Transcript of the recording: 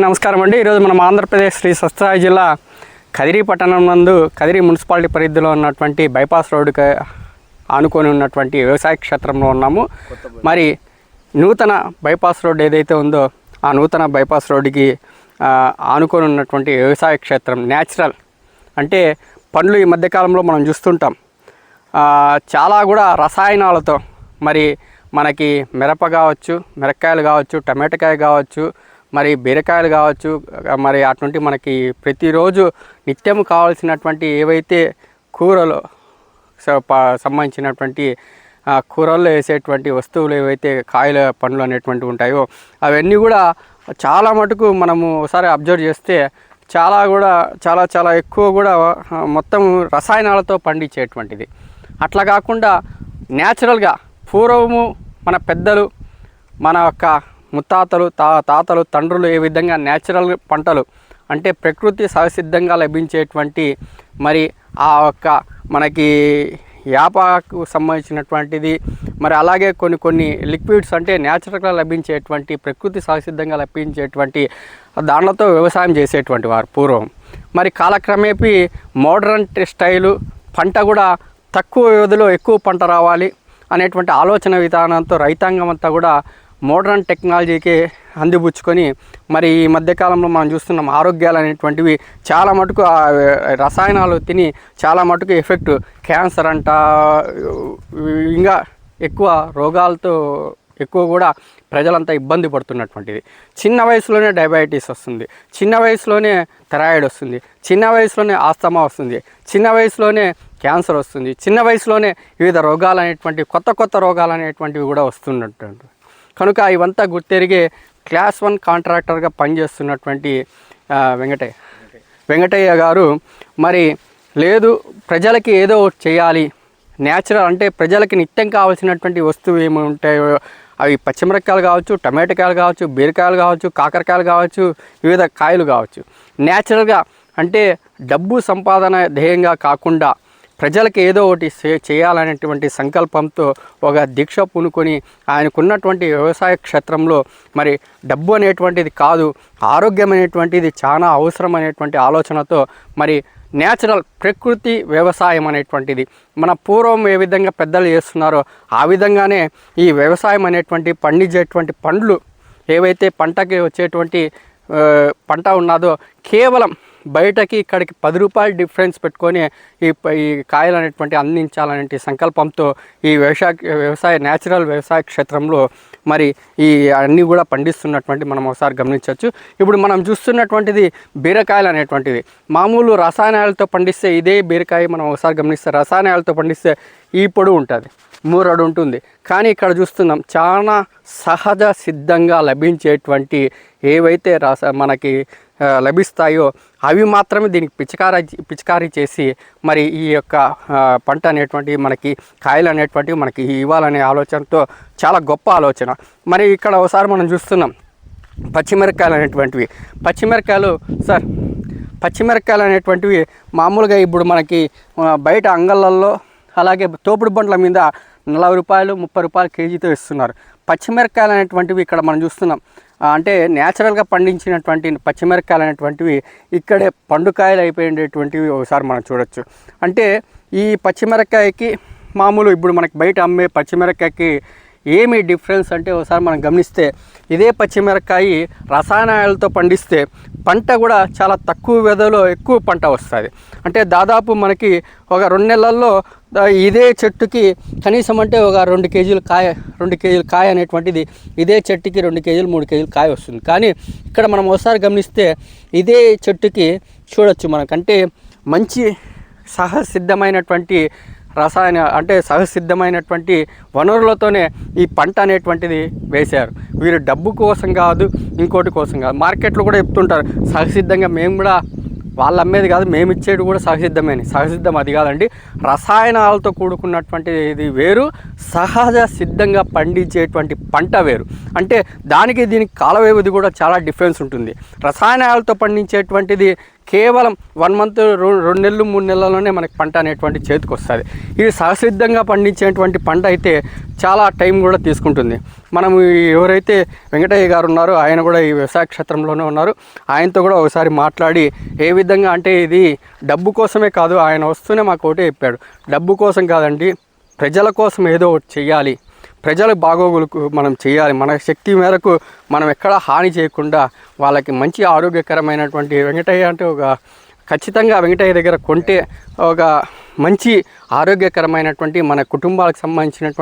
నమస్కారం అండి. ఈరోజు మనం ఆంధ్రప్రదేశ్ శ్రీ సత్యసాయి జిల్లా కదిరి పట్టణం నందు కదిరి మున్సిపాలిటీ పరిధిలో ఉన్నటువంటి బైపాస్ రోడ్డుకి ఆనుకొని ఉన్నటువంటి వ్యవసాయ క్షేత్రంలో ఉన్నాము. మరి నూతన బైపాస్ రోడ్ ఏదైతే ఉందో ఆ నూతన బైపాస్ రోడ్డుకి ఆనుకొని ఉన్నటువంటి వ్యవసాయ క్షేత్రం న్యాచురల్. అంటే పండ్లు ఈ మధ్యకాలంలో మనం చూస్తుంటాం. చాలా కూడా రసాయనాలతో మరి మనకి మిరప కావచ్చు మిరక్కాయలు కావచ్చు టమాటకాయ కావచ్చు మరి బీరకాయలు కావచ్చు మరి అటువంటి మనకి ప్రతిరోజు నిత్యం కావాల్సినటువంటి ఏవైతే కూరలు సంబంధించినటువంటి కూరల్లో వేసేటువంటి వస్తువులు ఏవైతే కాయల పండ్లు అనేటువంటివి ఉంటాయో అవన్నీ కూడా చాలా మటుకు మనము ఒకసారి అబ్జర్వ్ చేస్తే చాలా కూడా చాలా చాలా ఎక్కువ కూడా మొత్తం రసాయనాలతో పండించేటువంటిది. అట్లా కాకుండా న్యాచురల్గా పూర్వము మన పెద్దలు మన యొక్క ముత్తాతలు తా తాతలు తండ్రులు ఏ విధంగా న్యాచురల్ పంటలు అంటే ప్రకృతి సహసిద్ధంగా లభించేటువంటి మరి ఆ యొక్క మనకి యాపకు సంబంధించినటువంటిది మరి అలాగే కొన్ని కొన్ని లిక్విడ్స్ అంటే న్యాచురల్గా లభించేటువంటి ప్రకృతి సహసిద్ధంగా లభించేటువంటి దాంట్లతో వ్యవసాయం చేసేటువంటి వారు పూర్వం. మరి కాలక్రమేపీ మోడర్న్ స్టైలు పంట కూడా తక్కువ వ్యవధిలో ఎక్కువ పంట రావాలి అనేటువంటి ఆలోచన విధానంతో రైతాంగం అంతా కూడా మోడర్న్ టెక్నాలజీకి అందిపుచ్చుకొని మరి ఈ మధ్యకాలంలో మనం చూస్తున్నాం ఆరోగ్యాలు అనేటువంటివి చాలా మటుకు రసాయనాలు తిని చాలా మటుకు ఎఫెక్ట్. క్యాన్సర్ అంట ఇంకా ఎక్కువ రోగాలతో ఎక్కువ కూడా ప్రజలంతా ఇబ్బంది పడుతున్నటువంటిది. చిన్న వయసులోనే డయాబెటీస్ వస్తుంది చిన్న వయసులోనే థైరాయిడ్ వస్తుంది చిన్న వయసులోనే ఆస్తమా వస్తుంది చిన్న వయసులోనే క్యాన్సర్ వస్తుంది చిన్న వయసులోనే వివిధ రోగాలు అనేటువంటివి కొత్త కొత్త రోగాలు అనేటువంటివి కూడా వస్తున్నట్టు కనుక ఇవంతా గుర్తెరిగే క్లాస్ వన్ కాంట్రాక్టర్గా పనిచేస్తున్నటువంటి వెంకటయ్య. వెంకటయ్య గారు మరి లేదు ప్రజలకి ఏదో చేయాలి. న్యాచురల్ అంటే ప్రజలకి నిత్యం కావాల్సినటువంటి వస్తువు ఏమి ఉంటాయో అవి పచ్చిమిరపకాయలు కావచ్చు టమాటకాయలు కావచ్చు బీరకాయలు కావచ్చు కాకరకాయలు కావచ్చు వివిధ కాయలు కావచ్చు. న్యాచురల్గా అంటే డబ్బు సంపాదన ధ్యేయంగా కాకుండా ప్రజలకు ఏదో ఒకటి చే- చేయాలనేటువంటి సంకల్పంతో ఒక దీక్ష పూనుకొని ఆయనకున్నటువంటి వ్యవసాయ క్షేత్రంలో మరి డబ్బు అనేటువంటిది కాదు ఆరోగ్యం అనేటువంటిది చాలా అవసరం అనేటువంటి ఆలోచనతో మరి నేచురల్ ప్రకృతి వ్యవసాయం అనేటువంటిది. మన పూర్వం ఏ విధంగా పెద్దలు చేస్తున్నారో ఆ విధంగానే ఈ వ్యవసాయం అనేటువంటి పండించేటువంటి పండ్లు ఏవైతే పంటకి వచ్చేటువంటి పంట ఉన్నదో కేవలం బయటకి ఇక్కడికి పది రూపాయలు డిఫరెన్స్ పెట్టుకొని ఈ ప- ఈ కాయలు అనేటువంటి అందించాలనే సంకల్పంతో ఈ వ్యవసాయ వ్యవసాయ న్యాచురల్ వ్యవసాయ క్షేత్రంలో మరి ఈ అన్నీ కూడా పండిస్తున్నటువంటి మనం ఒకసారి గమనించవచ్చు. ఇప్పుడు మనం చూస్తున్నటువంటిది బీరకాయలు అనేటువంటిది మామూలు రసాయనాలతో పండిస్తే ఇదే బీరకాయ మనం ఒకసారి గమనిస్తే రసాయనాలతో పండిస్తే ఈ పొడు ఉంటుంది మూరడు ఉంటుంది. కానీ ఇక్కడ చూస్తున్నాం చాలా సహజ సిద్ధంగా లభించేటువంటి ఏవైతే రస మనకి లభిస్తాయో అవి మాత్రమే దీనికి పిచికారీ పిచికారీ చేసి మరి ఈ యొక్క పంట అనేటువంటి మనకి కాయలు అనేటువంటివి మనకి ఇవ్వాలనే ఆలోచనతో చాలా గొప్ప ఆలోచన. మరి ఇక్కడ ఒకసారి మనం చూస్తున్నాం పచ్చిమిరపకాయలు అనేటువంటివి. పచ్చిమిరకాయలు సార్ పచ్చిమిరపకాయలు అనేటువంటివి మామూలుగా ఇప్పుడు మనకి బయట అంగళ్ళల్లో అలాగే తోపుడు బండ్ల మీద నలభై రూపాయలు ముప్పై రూపాయలు కేజీతో ఇస్తున్నారు. పచ్చిమిరకాయలు అనేటువంటివి ఇక్కడ మనం చూస్తున్నాం. అంటే న్యాచురల్గా పండించినటువంటి పచ్చిమిరపకాయలు అనేటువంటివి ఇక్కడే పండుకాయలు అయిపోయేటువంటివి ఒకసారి మనం చూడొచ్చు. అంటే ఈ పచ్చిమిరపకాయకి మామూలు ఇప్పుడు మనకి బయట అమ్మే పచ్చిమిరపకాయకి ఏమి డిఫరెన్స్ అంటే ఒకసారి మనం గమనిస్తే ఇదే పచ్చిమిరపకాయ రసాయనాలతో పండిస్తే పంట కూడా చాలా తక్కువ వ్యవధిలో ఎక్కువ పంట వస్తుంది. అంటే దాదాపు మనకి ఒక రెండు నెలల్లో ఇదే చెట్టుకి కనీసం అంటే ఒక రెండు కేజీలు కాయ రెండు కేజీలు కాయ అనేటువంటిది ఇదే చెట్టుకి రెండు కేజీలు మూడు కేజీలు కాయ వస్తుంది. కానీ ఇక్కడ మనం ఒకసారి గమనిస్తే ఇదే చెట్టుకి చూడొచ్చు మనకంటే మంచి సహసిద్ధమైనటువంటి రసాయన అంటే సహసిద్ధమైనటువంటి వనరులతోనే ఈ పంట అనేటువంటిది వేశారు. వీరు డబ్బు కోసం కాదు ఇంకోటి కోసం కాదు. మార్కెట్లో కూడా చెప్తుంటారు సహసిద్ధంగా మేము కూడా వాళ్ళు అమ్మేది కాదు మేము ఇచ్చేది కూడా సహసిద్ధమేని. సహసిద్ధం అది కాదండి. రసాయనాలతో కూడుకున్నటువంటి ఇది వేరు సహజ సిద్ధంగా పండించేటువంటి పంట వేరు. అంటే దానికి దీనికి కాల వ్యవధి కూడా చాలా డిఫరెన్స్ ఉంటుంది. రసాయనాలతో పండించేటువంటిది కేవలం వన్ మంత్ రెండు నెలలు మూడు నెలల్లోనే మనకి పంట అనేటువంటి చేతికి వస్తుంది. ఇది సహసిద్ధంగా పండించేటువంటి పంట అయితే చాలా టైం కూడా తీసుకుంటుంది. మనం ఎవరైతే వెంకటయ్య గారు ఉన్నారో ఆయన కూడా ఈ వ్యవసాయ క్షేత్రంలోనే ఉన్నారు. ఆయనతో కూడా ఒకసారి మాట్లాడి ఏ విధంగా అంటే ఇది డబ్బు కోసమే కాదు ఆయన వస్తూనే మాకు ఒకటే చెప్పాడు. డబ్బు కోసం కాదండి ప్రజల కోసం ఏదో ఒకటి చెయ్యాలి. ప్రజల బాగోగులకు మనం చేయాలి. మన శక్తి మేరకు మనం ఎక్కడ హాని చేయకుండా వాళ్ళకి మంచి ఆరోగ్యకరమైనటువంటి వెంకటయ్య అంటే ఒక ఖచ్చితంగా వెంకటయ్య దగ్గర కొంటే ఒక మంచి ఆరోగ్యకరమైనటువంటి మన కుటుంబాలకు సంబంధించినటువంటి